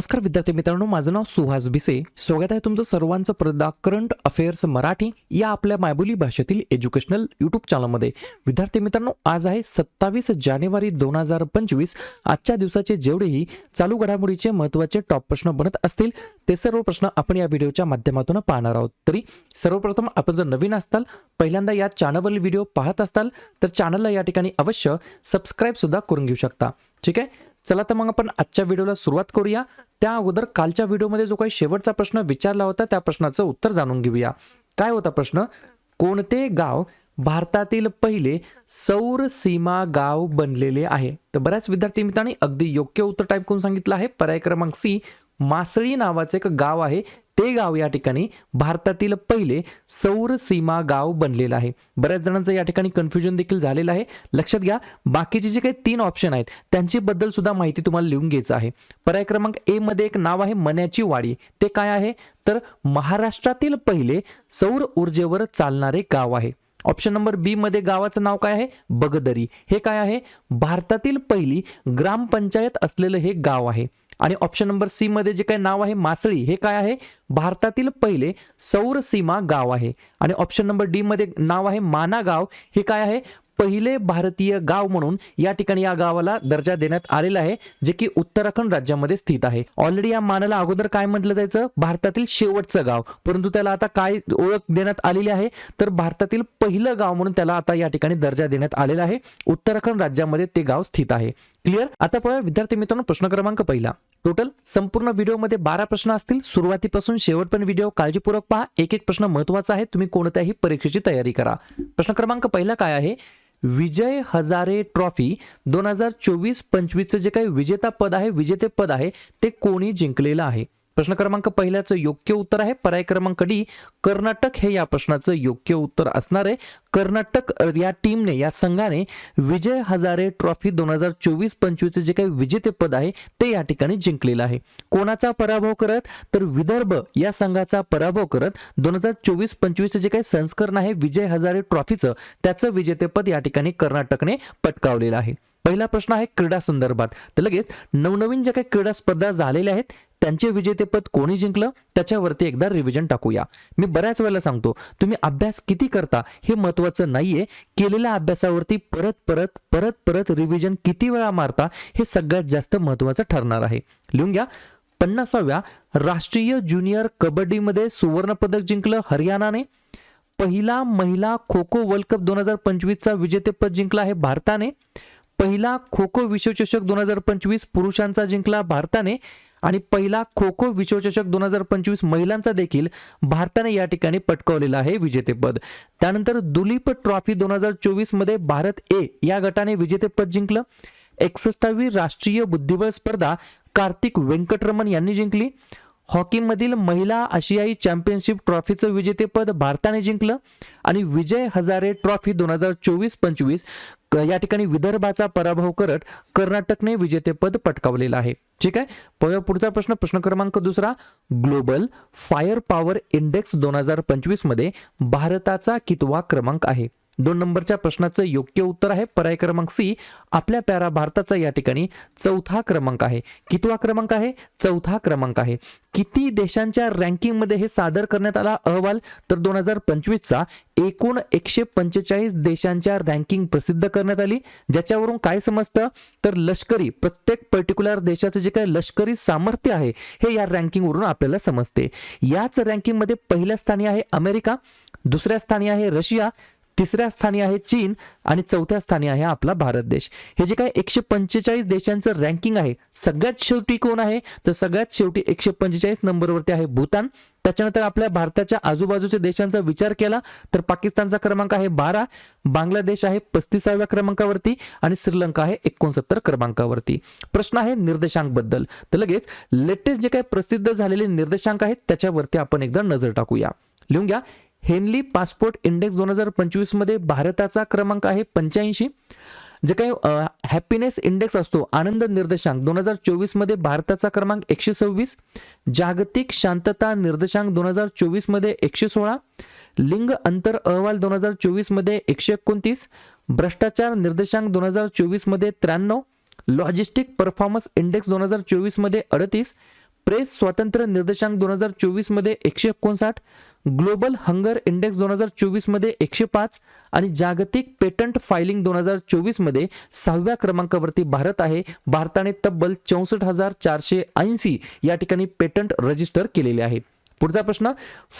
नमस्कार विद्यार्थी मित्रांनो माझं नाव सुहास भिसे. स्वागत आहे तुमचं सर्वांचं प्रदा करंट अफेअर्स मराठी या आपल्या मायबोली भाषेतील एज्युकेशनल यूट्यूब चॅनलमध्ये. विद्यार्थी मित्रांनो आज आहे सत्तावीस जानेवारी दोन हजार पंचवीस. आजच्या दिवसाचे जेवढेही चालू घडामोडीचे महत्त्वाचे टॉप प्रश्न बनत असतील ते सर्व प्रश्न आपण या व्हिडिओच्या माध्यमातून पाहणार आहोत. तरी सर्वप्रथम आपण जर नवीन असताल पहिल्यांदा या चॅनलवरील व्हिडिओ पाहत असताल तर चॅनलला या ठिकाणी अवश्य सबस्क्राईब सुद्धा करून घेऊ शकता. ठीक आहे? चला तर मग आपण आजच्या व्हिडिओला सुरुवात करूया. त्या अगोदर कालच्या व्हिडिओमध्ये जो काही शेवटचा प्रश्न विचारला होता त्या प्रश्नाचं उत्तर जाणून घेऊया. काय होता प्रश्न? कोणते गाव भारतातील पहिले सौर सीमा गाव बनलेले आहे? तर बऱ्याच विद्यार्थी मित्रांनी अगदी योग्य उत्तर टाईप करून सांगितलं आहे. पर्याय क्रमांक सी मासळी नावाचं एक गाव आहे. ते गाव या ठिकाणी भारतातील पहिले सौर सीमा गाव बनलेलं आहे. बऱ्याच जणांचं या ठिकाणी कन्फ्युजन देखील झालेलं आहे. लक्षात घ्या बाकीचे जे काही तीन ऑप्शन आहेत त्यांच्याबद्दल सुद्धा माहिती तुम्हाला लिहून घ्यायचं आहे. पर्याय क्रमांक ए मध्ये एक नाव आहे मन्याची वाडी. ते काय आहे? तर महाराष्ट्रातील पहिले सौर ऊर्जेवर चालणारे गाव आहे. ऑप्शन नंबर बी मध्ये गावाचं नाव काय आहे? बगदरी. हे काय आहे? भारतातील पहिली ग्रामपंचायत असलेलं हे गाव आहे. आणि ऑप्शन नंबर सी मध्ये जे काही नाव आहे मासळी हे काय आहे? भारतातील पहिले सौर सीमा गाव आहे. आणि ऑप्शन नंबर डी मध्ये नाव आहे माना गाव. हे काय आहे? पहिले भारतीय गाव म्हणून या ठिकाणी या गावाला दर्जा देण्यात आलेला आहे जे की उत्तराखंड राज्यामध्ये स्थित आहे. ऑलरेडी या मानाला अगोदर काय म्हटलं जायचं? भारतातील शेवटचं गाव. परंतु त्याला आता काय ओळख देण्यात आलेली आहे? तर भारतातील पहिलं गाव म्हणून त्याला आता या ठिकाणी दर्जा देण्यात आलेला आहे. उत्तराखंड राज्यामध्ये ते गाव स्थित आहे. क्लिअर आता पाहूया विद्यार्थी मित्रांनो प्रश्न क्रमांक पहिला. टोटल संपूर्ण व्हिडिओमध्ये बारा प्रश्न असतील. सुरुवातीपासून शेवटपर्यंत व्हिडिओ काळजीपूर्वक पहा. एक एक प्रश्न महत्त्वाचा आहे. तुम्ही कोणत्याही परीक्षेची तयारी करा. प्रश्न क्रमांक पहिला काय आहे? विजय हजारे ट्रॉफी दोन हजार चोवीस पंचवीसचं जे काही विजेता पद आहे विजेते पद आहे ते कोणी जिंकलेलं आहे? प्रश्न क्रमांक पहिल्याचं योग्य उत्तर आहे. पर्याय क्रमांक डी कर्नाटक हे या प्रश्नाचं योग्य उत्तर असणार आहे. कर्नाटक या टीमने या संघाने विजय हजारे ट्रॉफी दोन हजार चोवीस पंचवीसचे जे काही विजेतेपद आहे ते या ठिकाणी जिंकलेलं आहे. कोणाचा पराभव करत? तर विदर्भ या संघाचा पराभव करत दोन हजार चोवीस पंचवीसचं जे काही संस्करण आहे विजय हजारे ट्रॉफीचं त्याचं विजेतेपद या ठिकाणी कर्नाटकने पटकावलेलं आहे. पहिला प्रश्न आहे क्रीडा संदर्भात. तर लगेच नवनवीन ज्या काही क्रीडा स्पर्धा झालेल्या आहेत त्यांचे विजेतेपद कोणी जिंकलं? त्याच्यावरती एकदा रिव्हिजन टाकूया. मी बऱ्याच वेळेला सांगतो तुम्ही अभ्यास किती करता हे महत्वाचं नाहीये. केलेल्या अभ्यासावरती परत परत परत परत रिव्हिजन किती वेळा मारता हे सगळ्यात जास्त महत्वाचं ठरणार आहे. लिहून घ्या. पन्नासाव्या राष्ट्रीय ज्युनियर कबड्डीमध्ये सुवर्णपदक जिंकलं हरियाणाने. पहिला महिला खो खो वर्ल्ड कप दोन हजार पंचवीसचा विजेतेपद जिंकला आहे भारताने. पहिला खो खो विश्वचषक दोन हजार पंचवीस पुरुषांचा जिंकला भारताने. आणि पहिला खो खो विश्वचषक दोन हजार पंचवीस महिलांचा देखील भारताने या ठिकाणी पटकावलेला आहे विजेतेपद. त्यानंतर दुलीप ट्रॉफी दोन हजार चोवीसमध्ये भारत ए या गटाने विजेतेपद जिंकलं. एकसष्टावी राष्ट्रीय बुद्धिबळ स्पर्धा कार्तिक व्यंकटरमण यांनी जिंकली. हॉकीमधील महिला आशियाई चॅम्पियनशिप ट्रॉफीचं विजेतेपद भारताने जिंकलं आणि विजय हजारे ट्रॉफी दोन हजार चोवीस पंचवीस या ठिकाणी विदर्भाचा पराभव करत कर्नाटकने विजेतेपद पटकावलेलं आहे. ठीक आहे? पाहूया पुढचा प्रश्न. प्रश्न क्रमांक दुसरा. ग्लोबल फायर पॉवर इंडेक्स दोन हजार पंचवीसमध्ये भारताचा कितवा क्रमांक आहे? दोन नंबरच्या प्रश्नाचं योग्य उत्तर आहे. पर्याय क्रमांक सी आपल्या प्यारा भारताचा या ठिकाणी चौथा क्रमांक आहे. कितवा क्रमांक आहे? चौथा क्रमांक आहे. किती देशांच्या रँकिंगमध्ये हे सादर करण्यात आला अहवाल? तर दोन हजार पंचवीसचा एकूण एकशे पंचेचाळीस देशांच्या रँकिंग प्रसिद्ध करण्यात आली. ज्याच्यावरून काय समजतं? तर लष्करी प्रत्येक पर्टिक्युलर देशाचं जे काय लष्करी सामर्थ्य आहे हे या रँकिंगवरून आपल्याला समजते. याच रँकिंगमध्ये पहिल्या स्थानी आहे अमेरिका दुसऱ्या स्थानी आहे रशिया तिसऱ्या स्थानी आहे चीन आणि चौथ्या स्थानी आहे आपला भारत देश. हे जे काय एकशे पंचेचाळीस देशांचं रँकिंग आहे सगळ्यात शेवटी कोण आहे? तर सगळ्यात शेवटी एकशे पंचेचाळीस नंबरवरती आहे भूतान. त्याच्यानंतर आपल्या भारताच्या आजूबाजूच्या देशांचा विचार केला तर पाकिस्तानचा क्रमांक आहे बारा बांगलादेश आहे पस्तीसाव्या क्रमांकावरती आणि श्रीलंका आहे एकोणसत्तर क्रमांकावरती. प्रश्न आहे निर्देशांकबद्दल तर लगेच लेटेस्ट जे काही प्रसिद्ध झालेले निर्देशांक आहेत त्याच्यावरती आपण एकदा नजर टाकूया. लिहून घ्या हेनली पासपोर्ट इंडेक्स दोन हजार पंचवीसमध्ये भारताचा क्रमांक आहे पंच्याऐंशी जे काही हॅपीनेस इंडेक्स असतो आनंद निर्देशांक दोन हजार चोवीसमध्ये भारताचा क्रमांक एकशे सव्वीस जागतिक शांतता निर्देशांक दोन हजार चोवीसमध्ये एकशे सोळा लिंग अंतर अहवाल दोन हजार चोवीसमध्ये एकशे एकोणतीस भ्रष्टाचार निर्देशांक दोन हजार चोवीसमध्ये त्र्याण्णव लॉजिस्टिक परफॉर्मन्स इंडेक्स दोन हजार चोवीसमध्ये अडतीस प्रेस स्वातंत्र्य निर्देशांक दोन हजार चोवीसमध्ये एकशे एकोणसाठ ग्लोबल हंगर इंडेक्स दोन हजार चोवीसमध्ये एकशे पाच आणि जागतिक पेटंट फायलिंग दोन हजार चोवीसमध्ये सहाव्या क्रमांकावरती भारत आहे. भारताने तब्बल चौसष्ट हजार चारशे ऐंशी या ठिकाणी पेटंट रजिस्टर केलेले आहेत पुढचा प्रश्न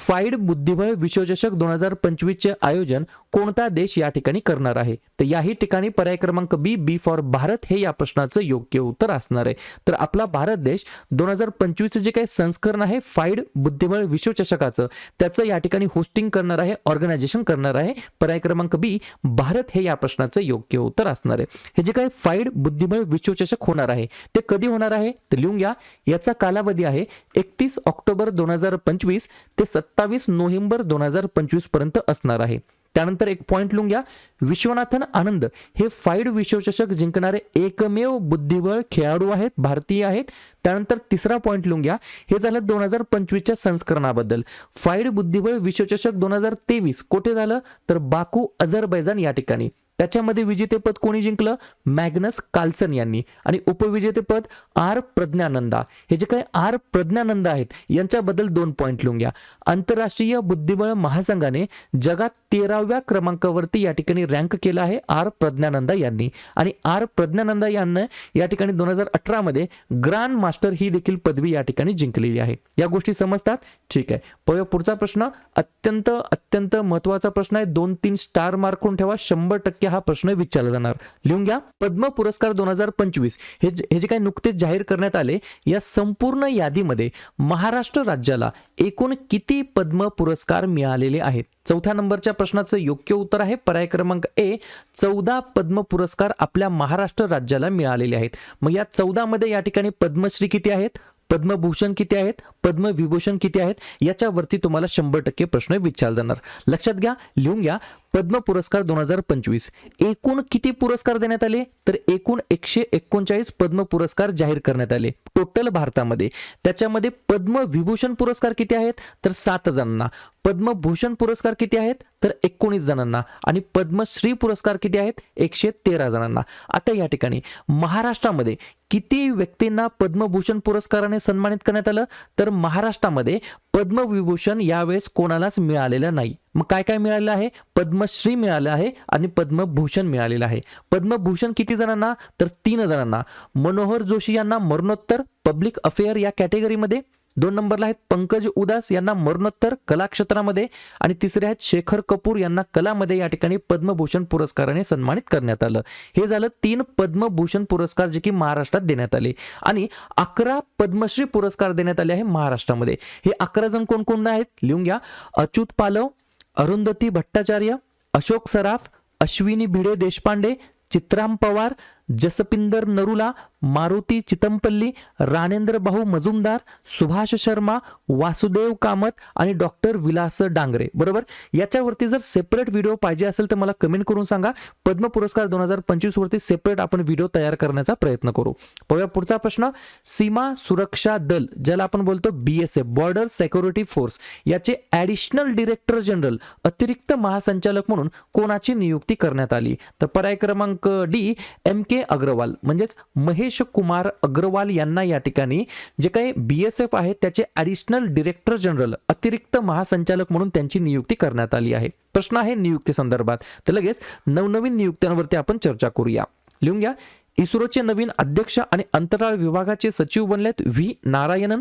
फाईड बुद्धिबळ विश्वचषक दोन हजार पंचवीसचे आयोजन कोणता देश या ठिकाणी करणार आहे? तर याही ठिकाणी पर्याय क्रमांक बी बी फॉर भारत हे या प्रश्नाचं योग्य उत्तर असणार आहे. तर आपला भारत देश दोन हजार पंचवीसचं जे काही संस्करण आहे फाईड बुद्धिबळ विश्वचषकाचं त्याचं या ठिकाणी होस्टिंग करणार आहे ऑर्गनायझेशन करणार आहे. पर्याय क्रमांक बी भारत हे या प्रश्नाचं योग्य उत्तर असणार आहे. हे जे काही फाईड बुद्धिबळ विश्वचषक होणार आहे ते कधी होणार आहे? तर लिहून घ्या. याचा कालावधी आहे एकतीस ऑक्टोबर दोन हजार पंचवीस ते सत्तावीस नोव्हेंबर दोन हजार पंचवीसपर्यंत असणार आहे. त्यानंतर एक पॉइंट लिहून घ्या. विश्वनाथन आनंद हे फाईड विश्वचषक जिंकणारे एकमेव बुद्धिबळ खेळाडू आहेत भारतीय आहेत. त्यानंतर तिसरा पॉईंट लिहून घ्या. हे झालं दोन हजार पंचवीसच्या संस्करणाबद्दल. फाईड बुद्धिबळ विश्वचषक दोन हजार तेवीस कुठे झालं? तर बाकू अझरबैजान या ठिकाणी. त्याच्यामध्ये विजेतेपद कोणी जिंकलं? मॅग्नस कार्लसन यांनी. आणि उपविजेतेपद आर प्रज्ञानंदा. हे जे काही आर प्रज्ञानंद आहेत यांच्याबद्दल दोन पॉईंट लिहून घ्या. आंतरराष्ट्रीय बुद्धिबळ महासंघाने जगात तेराव्या क्रमांकावरती या ठिकाणी रँक केला आहे आर प्रज्ञानंदा यांनी. आणि आर प्रज्ञानंदा यांना या ठिकाणी दोन हजार अठरामध्ये ग्रँड मास्टर ही देखील पदवी या ठिकाणी जिंकलेली आहे. या गोष्टी समजतात? ठीक आहे. पहिले पुढचा प्रश्न. अत्यंत अत्यंत महत्त्वाचा प्रश्न आहे. दोन तीन स्टार मार्कून ठेवा. शंभर टक्के हा प्रश्न विचारला जाणार. लिहून घ्या पद्म पुरस्कार दोन हजार पंचवीस. हे जे- हे जे काही नुकतेच जाहीर करण्यात आले या संपूर्ण यादीमध्ये महाराष्ट्र राज्याला एकूण किती पद्म पुरस्कार मिळालेले आहेत? चौथ्या नंबरच्या प्रश्नाचं योग्य उत्तर आहे. पर्याय क्रमांक ए चौदा पद्म पुरस्कार आपल्या महाराष्ट्र राज्याला मिळालेले आहेत. मग या चौदामध्ये या ठिकाणी पद्मश्री किती आहेत? पद्मभूषण किती आहेत? पद्मविभूषण किती आहेत? याच्यावरती तुम्हाला शंभर टक्के प्रश्न विचारला जाणार. लक्षात घ्या लिहून घ्या पद्म पुरस्कार दोन हजार पंचवीस. एकूण किती पुरस्कार देण्यात आले? तर एकूण एकशे एकोणचाळीस पद्म पुरस्कार जाहीर करण्यात आले. टोटल भारतामध्ये. त्याच्यामध्ये पद्मविभूषण पुरस्कार किती आहेत? तर सात जणांना. पद्मभूषण पुरस्कार किती आहेत? तर एकोणीस जणांना. आणि पद्मश्री पुरस्कार किती आहेत? एकशे तेरा जणांना. आता या ठिकाणी महाराष्ट्रामध्ये किती व्यक्तींना पद्मभूषण पुरस्काराने सन्मानित करण्यात आलं? तर महाराष्ट्रामध्ये पद्मविभूषण यावेळेस कोणालाच मिळालेलं नाही. मग काय काय मिळालेलं आहे? पद्मश्री मिळालं आहे आणि पद्मभूषण मिळालेलं आहे. पद्मभूषण किती जणांना? तर तीन जणांना. मनोहर जोशी यांना मरणोत्तर पब्लिक अफेअर या कॅटेगरीमध्ये. दोन नंबरला आहेत पंकज उदास यांना मरणोत्तर कला क्षेत्रामध्ये आणि तिसरे आहेत शेखर कपूर यांना कलामध्ये या ठिकाणी पद्मभूषण पुरस्काराने सन्मानित करण्यात आलं. हे झालं तीन पद्मभूषण पुरस्कार जे की महाराष्ट्रात देण्यात आले. आणि अकरा पद्मश्री पुरस्कार देण्यात आले आहे महाराष्ट्रामध्ये. हे अकरा जण कोण कोण आहेत? लिहून घ्या. अच्युत पालव अरुंधती भट्टाचार्य अशोक सराफ अश्विनी भिडे देशपांडे चित्राम पवार जसपिंदर नरुला मारुती चितमपल्ली राणेंद्र भाऊ मजुमदार सुभाष शर्मा वासुदेव कामत आणि डॉक्टर विलास डांगरे. बरोबर? याच्यावरती जर सेपरेट व्हिडिओ पाहिजे असेल तर मला कमेंट करून सांगा. पद्म पुरस्कार दोन हजार पंचवीस वरती सेपरेट आपण व्हिडिओ तयार करण्याचा प्रयत्न करू. पाहूया पुढचा प्रश्न. सीमा सुरक्षा दल ज्याला आपण बोलतो B S F border security force याचे ॲडिशनल डिरेक्टर जनरल अतिरिक्त महासंचालक म्हणून कोणाची नियुक्ती करण्यात आली? तर पर्याय क्रमांक डी एम के अग्रवाल म्हणजेच महेश कुमार अग्रवाल यांना या ठिकाणी जे काही बी एस एफ आहे त्याचे ॲडिशनल डिरेक्टर जनरल अतिरिक्त महासंचालक म्हणून त्यांची नियुक्ती करण्यात आली आहे. प्रश्न आहे नियुक्ती संदर्भात. तर लगेच नवनवीन नियुक्त्यांवरती आपण चर्चा करूया. लिहून घ्या. इस्रोचे नवीन अध्यक्ष आणि अंतराळ विभागाचे सचिव बनलेत V. Narayanan.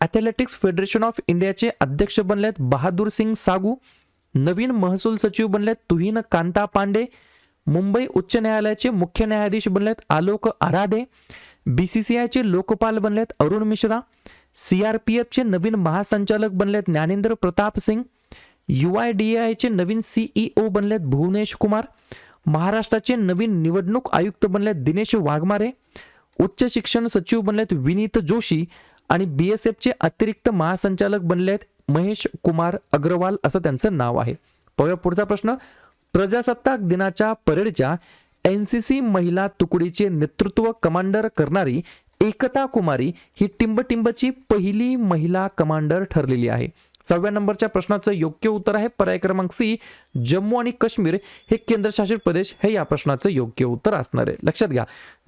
Athletics federation of इंडियाचे अध्यक्ष बनलेत बहादूर सिंग सागू. नवीन महसूल सचिव बनलेत तुहीन कांता पांडे. मुंबई उच्च न्यायालयाचे मुख्य न्यायाधीश बनलेत Alok Aradhe B C C आयचे लोकपाल बनलेत Arun Mishra C R P एफचे नवीन महासंचालक बनलेत Gyanendra Pratap Singh U I D आयचे नवीन सीईओ बनलेत भुवनेश कुमार महाराष्ट्राचे नवीन निवडणूक आयुक्त बनलेत दिनेश वाघमारे उच्च शिक्षण सचिव बनलेत विनीत जोशी आणि बी एस एफचे अतिरिक्त महासंचालक बनलेत महेश कुमार अग्रवाल असं त्यांचं नाव आहे. पाहूया पुढचा प्रश्न. प्रजासत्ताक दिनाच्या परेडच्या एन सी सी महिला तुकडीचे नेतृत्व कमांडर करणारी एकता कुमारी ही टिंबटिंबची पहिली महिला कमांडर ठरलेली आहे. सहाव्या नंबरच्या प्रश्नाचं योग्य उत्तर आहे पर्याय क्रमांक सी जम्मू आणि काश्मीर हे केंद्रशासित प्रदेश हे या प्रश्नाचं योग्य उत्तर असणार आहे. लक्षात घ्या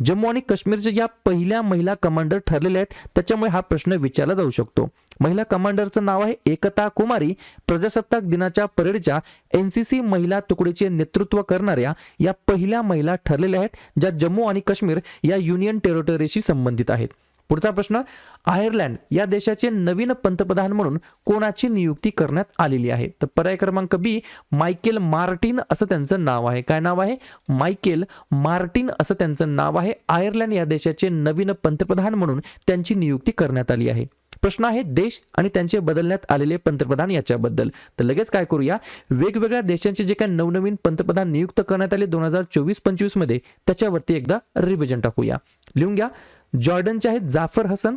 जम्मू आणि काश्मीरच्या या पहिल्या महिला कमांडर ठरलेल्या आहेत त्याच्यामुळे हा प्रश्न विचारला जाऊ शकतो. महिला कमांडरचं नाव आहे एकता कुमारी प्रजासत्ताक दिनाच्या परेडच्या एन सी सी महिला तुकडीचे नेतृत्व करणाऱ्या या पहिल्या महिला ठरलेल्या आहेत ज्या जम्मू आणि काश्मीर या युनियन टेरिटरीशी संबंधित आहेत. पुढचा प्रश्न आयर्लंड या देशाचे नवीन पंतप्रधान म्हणून कोणाची नियुक्ती करण्यात आलेली आहे? तर पर्याय क्रमांक बी मायकेल मार्टिन असं त्यांचं नाव आहे. काय नाव आहे? मायकेल मार्टिन असं त्यांचं नाव आहे. आयर्लंड या देशाचे नवीन पंतप्रधान म्हणून त्यांची नियुक्ती करण्यात आली आहे. प्रश्न आहे देश आणि त्यांचे बदलण्यात आलेले पंतप्रधान याच्याबद्दल. तर लगेच काय करूया? वेगवेगळ्या देशांचे जे काही नवनवीन पंतप्रधान नियुक्त करण्यात आले दोन हजार चोवीस पंचवीसमध्ये त्याच्यावरती एकदा रिव्हिजन टाकूया. लिहून घ्या. जॉर्डनचे आहेत जाफर हसन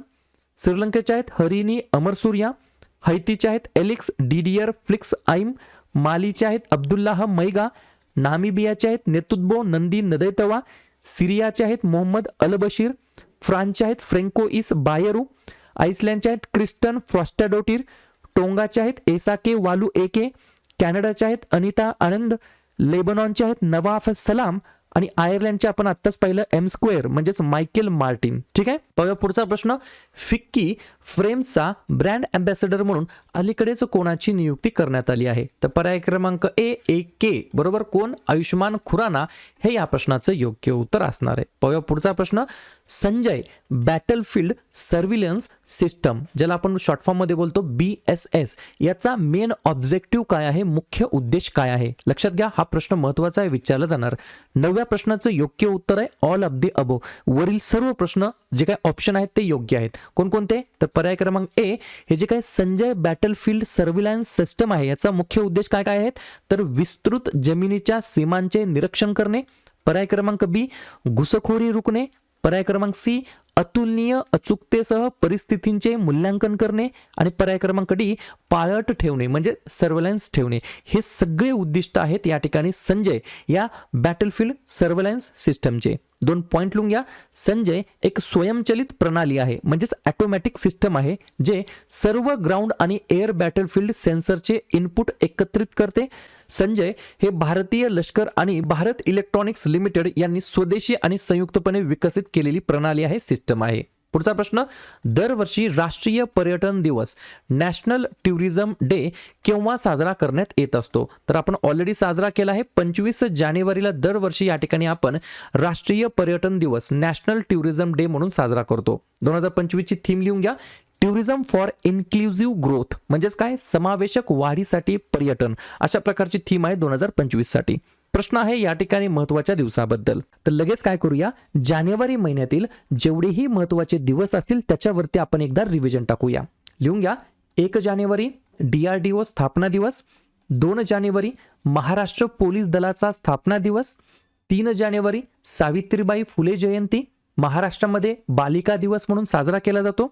श्रीलंकेचे आहेत हरिनी अमरसूर्या हैतीचे आहेत एलिक्स डिडियर फ्लिक्स आईम मालीचे आहेत अब्दुल्लाह मैगा नामिबियाचे आहेत नेतुद्बो नंदी नदैतवा सिरियाचे आहेत मोहम्मद अल बशीर फ्रान्सचे आहेत फ्रेंको इस बायरू आईसलँडचे आहेत क्रिस्टन फ्रॉस्टाडोटीर टोंगाचे आहेत एसाके वालू एके कॅनडाचे आहेत अनिता आनंद लेबनॉनचे आहेत नवाफ सलाम आणि आयर्लंडचे आपण आत्ताच पाहिलं एम स्क्वेअर म्हणजेच मायकेल मार्टिन. ठीक आहे? बघा पुढचा प्रश्न. फिक्की फ्रेम्सचा ब्रँड अँबॅसेडर म्हणून अलीकडेच कोणाची नियुक्ती करण्यात आली आहे? तर पर्याय क्रमांक ए ए के. बरोबर कोण? आयुष्यमान खुराना. हे या प्रश्नाचं योग्य उत्तर असणार आहे. पाहूया पुढचा प्रश्न. संजय बॅटलफील्ड सर्व्हिलन्स सिस्टम ज्याला आपण शॉर्ट बोलतो बी एस एस याचा मेन ऑब्जेक्टिव्ह काय आहे? मुख्य उद्देश काय आहे? लक्षात घ्या हा प्रश्न महत्त्वाचा आहे विचारला जाणार. नवव्या प्रश्नाचं योग्य उत्तर आहे ऑल ऑफ दी अबो वरील सर्व प्रश्न जे काय ऑप्शन आहेत ते योग्य आहेत. कोणकोणते? तर पर्याय क्रमांक ए हे जे काही संजय बॅटलफील्ड सर्व्हिलायन्स सिस्टम आहे याचा मुख्य उद्देश काय काय आहेत? तर विस्तृत जमिनीच्या सीमांचे निरीक्षण करणे. पर्याय क्रमांक बी घुसखोरी रोखणे. पर्याय क्रमांक सी अतुलनीय अचूकतेसह परिस्थितींचे मूल्यांकन करणे आणि पर्याय क्रमांक डी पाळत ठेवणे म्हणजे सर्व्हलायन्स ठेवणे. हे सगळे उद्दिष्ट आहेत या ठिकाणी संजय या बॅटलफील्ड सर्व्हलायन्स सिस्टमचे दोन पॉईंट लिहून घ्या. संजय एक स्वयंचलित प्रणाली आहे म्हणजेच ॲटोमॅटिक सिस्टम आहे जे सर्व ग्राउंड आणि एअर बॅटलफील्ड सेन्सरचे इनपुट एकत्रित करते. संजय हे भारतीय लष्कर आणि भारत इलेक्ट्रॉनिक्स लिमिटेड यांनी स्वदेशी आणि संयुक्तपणे विकसित केलेली प्रणाली आहे सिस्टम आहे. पुढचा प्रश्न दरवर्षी राष्ट्रीय पर्यटन दिवस नॅशनल टुरिझम डे केव्हा साजरा करण्यात येत असतो? तर आपण ऑलरेडी साजरा केला आहे पंचवीस जानेवारीला दरवर्षी या ठिकाणी आपण राष्ट्रीय पर्यटन दिवस नॅशनल टुरिझम डे म्हणून साजरा करतो. दोन हजार पंचवीसची थीम लिहून घ्या टुरिझम फॉर इन्क्लुझिव्ह ग्रोथ म्हणजेच काय? समावेशक वाढीसाठी पर्यटन. अशा प्रकारची थीम आहे दोन हजार पंचवीससाठी प्रश्न आहे या ठिकाणी महत्त्वाच्या दिवसाबद्दल. तर लगेच काय करूया? जानेवारी महिन्यातील जेवढेही महत्त्वाचे दिवस असतील त्याच्यावरती आपण एकदा रिव्हिजन टाकूया. लिहून घ्या. एक जानेवारी डी आर डी ओ स्थापना दिवस. दोन जानेवारी महाराष्ट्र पोलीस दलाचा स्थापना दिवस. तीन जानेवारी सावित्रीबाई फुले जयंती. महाराष्ट्रामध्ये बालिका दिवस म्हणून साजरा केला जातो.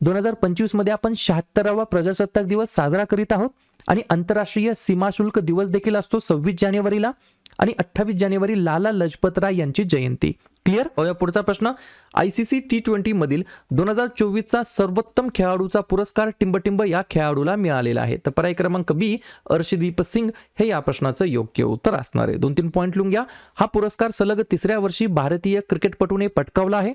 दोन हजार पंचवीसमध्ये आपण शहात्तरावा प्रजासत्ताक दिवस साजरा करीत आहोत आणि आंतरराष्ट्रीय सीमाशुल्क दिवस देखील असतो सव्वीस जानेवारीला आणि अठ्ठावीस जानेवारी लाला लजपतराय यांची जयंती. क्लिअर? पुढचा प्रश्न. I C C T twenty मधील दोन हजार चोवीसचा सर्वोत्तम खेळाडूचा पुरस्कार टिंबटिंब या खेळाडूला मिळालेला आहे. तर पर्याय क्रमांक बी अर्षदीप सिंग हे या प्रश्नाचं योग्य उत्तर असणार आहे. दोन तीन पॉईंट लिहून घ्या. हा पुरस्कार सलग तिसऱ्या वर्षी भारतीय क्रिकेटपटूने पटकावला आहे.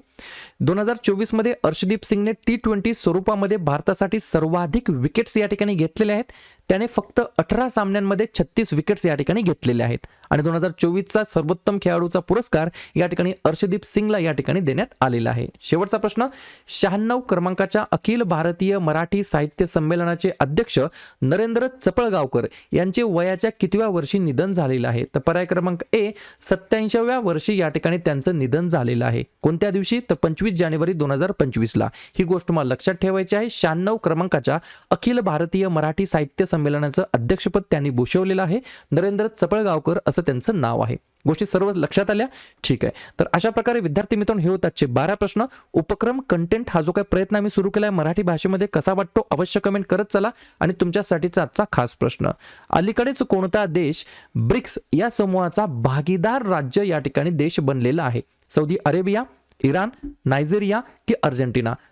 दोन हजार चोवीसमध्ये अर्षदीप सिंगने टी ट्वेंटी स्वरूपामध्ये भारतासाठी सर्वाधिक विकेट्स या ठिकाणी घेतलेले आहेत. त्याने फक्त अठरा सामन्यांमध्ये छत्तीस विकेट्स या ठिकाणी घेतलेले आहेत. आणि दोन हजार चोवीसचा सर्वोत्तम खेळाडूचा पुरस्कार या ठिकाणी अर्षदीप सिंगला या ठिकाणी देण्यात आलेला आहे. शेवटचा प्रश्न शहाण्णव क्रमांकाच्या अखिल भारतीय मराठी साहित्य संमेलनाचे अध्यक्ष नरेंद्र चपळगावकर यांचे वयाच्या कितव्या वर्षी निधन झालेलं आहे? तर पर्याय क्रमांक ए सत्याऐंशीव्या वर्षी या ठिकाणी त्यांचं निधन झालेलं आहे. कोणत्या दिवशी? तर पंचवीस जानेवारी दोन हजार पंचवीसला. ही गोष्ट तुम्हाला लक्षात ठेवायची आहे. शहाण्णव क्रमांकाच्या अखिल भारतीय मराठी साहित्य संमेलनाचं अध्यक्षपद त्यांनी भूषवलेलं आहे. नरेंद्र चपळगावकर असं त्यांचं नाव आहे. गोष्टी सर्व लक्षात आल्या? ठीक आहे. तर अशा प्रकारे विद्यार्थी मित्रांनो हे होत आजचे बारा प्रश्न. उपक्रम कंटेंट हा जो काही प्रयत्न आम्ही सुरू केला आहे मराठी भाषेमध्ये कसा वाटतो अवश्य कमेंट करत चला आणि तुमच्यासाठीचा आजचा खास प्रश्न. अलीकडेच कोणता देश ब्रिक्स या समूहाचा भागीदार राज्य या ठिकाणी देश बनलेला आहे? सौदी अरेबिया इराण नायजेरिया की अर्जेंटिना?